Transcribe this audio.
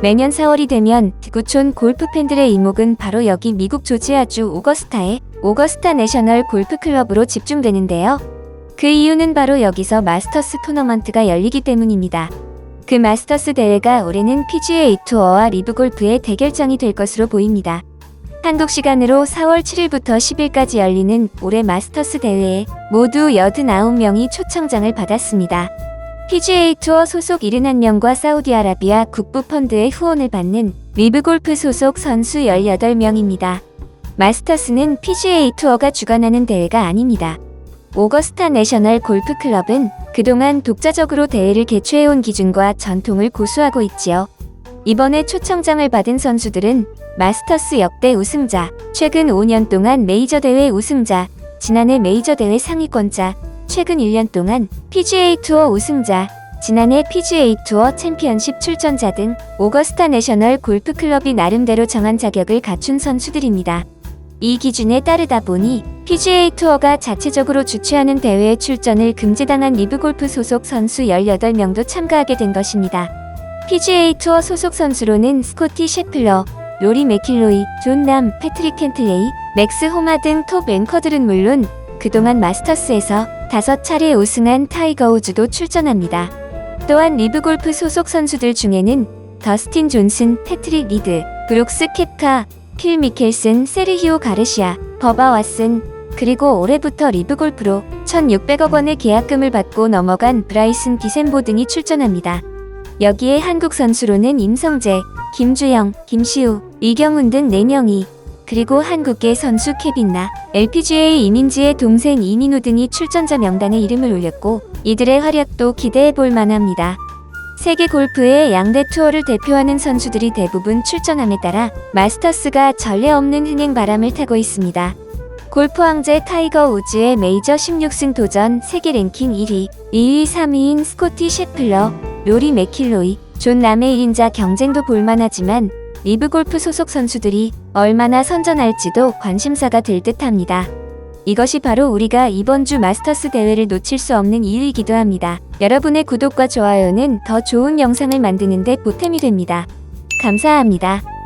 매년 4월이 되면 드구촌 골프 팬들의 이목은 바로 여기 미국 조지아주 오거스타의 오거스타 내셔널 골프 클럽으로 집중되는데요. 그 이유는 바로 여기서 마스터스 토너먼트가 열리기 때문입니다. 그 마스터스 대회가 올해는 PGA 투어와 리브 골프의 대결장이 될 것으로 보입니다. 한국 시간으로 4월 7일부터 10일까지 열리는 올해 마스터스 대회에 모두 89명이 초청장을 받았습니다. PGA 투어 소속 71명과 사우디아라비아 국부 펀드의 후원을 받는 리브 골프 소속 선수 18명입니다. 마스터스는 PGA 투어가 주관하는 대회가 아닙니다. 오거스타 내셔널 골프 클럽은 그동안 독자적으로 대회를 개최해온 기준과 전통을 고수하고 있지요. 이번에 초청장을 받은 선수들은 마스터스 역대 우승자, 최근 5년 동안 메이저 대회 우승자, 지난해 메이저 대회 상위권자, 최근 1년 동안 PGA 투어 우승자, 지난해 PGA 투어 챔피언십 출전자 등 오거스타 내셔널 골프 클럽이 나름대로 정한 자격을 갖춘 선수들입니다. 이 기준에 따르다 보니 PGA 투어가 자체적으로 주최하는 대회에 출전을 금지당한 리브 골프 소속 선수 18명도 참가하게 된 것입니다. PGA 투어 소속 선수로는 스코티 셰플러, 로리 맥킬로이, 존 남, 패트릭 켄틀레이, 맥스 호마 등 톱 앵커들은 물론 그동안 마스터스에서 다섯 차례 우승한 타이거 우즈도 출전합니다. 또한 리브 골프 소속 선수들 중에는 더스틴 존슨, 패트릭 리드, 브룩스 캡카, 필 미켈슨, 세르히오 가르시아, 버바 왓슨, 그리고 올해부터 리브 골프로 1,600억 원의 계약금을 받고 넘어간 브라이슨 디셈보 등이 출전합니다. 여기에 한국 선수로는 임성재, 김주영, 김시우, 이경훈 등 4명이 그리고 한국계 선수 케빈나, LPGA 이민지의 동생 이민우 등이 출전자 명단에 이름을 올렸고 이들의 활약도 기대해 볼 만합니다. 세계 골프의 양대 투어를 대표하는 선수들이 대부분 출전함에 따라 마스터스가 전례 없는 흥행 바람을 타고 있습니다. 골프 황제 타이거 우즈의 메이저 16승 도전 세계 랭킹 1위, 2위, 3위인 스코티 셰플러, 로리 맥킬로이, 존 남의 1인자 경쟁도 볼만하지만 리브 골프 소속 선수들이 얼마나 선전할지도 관심사가 될 듯합니다. 이것이 바로 우리가 이번 주 마스터스 대회를 놓칠 수 없는 이유이기도 합니다. 여러분의 구독과 좋아요는 더 좋은 영상을 만드는데 보탬이 됩니다. 감사합니다.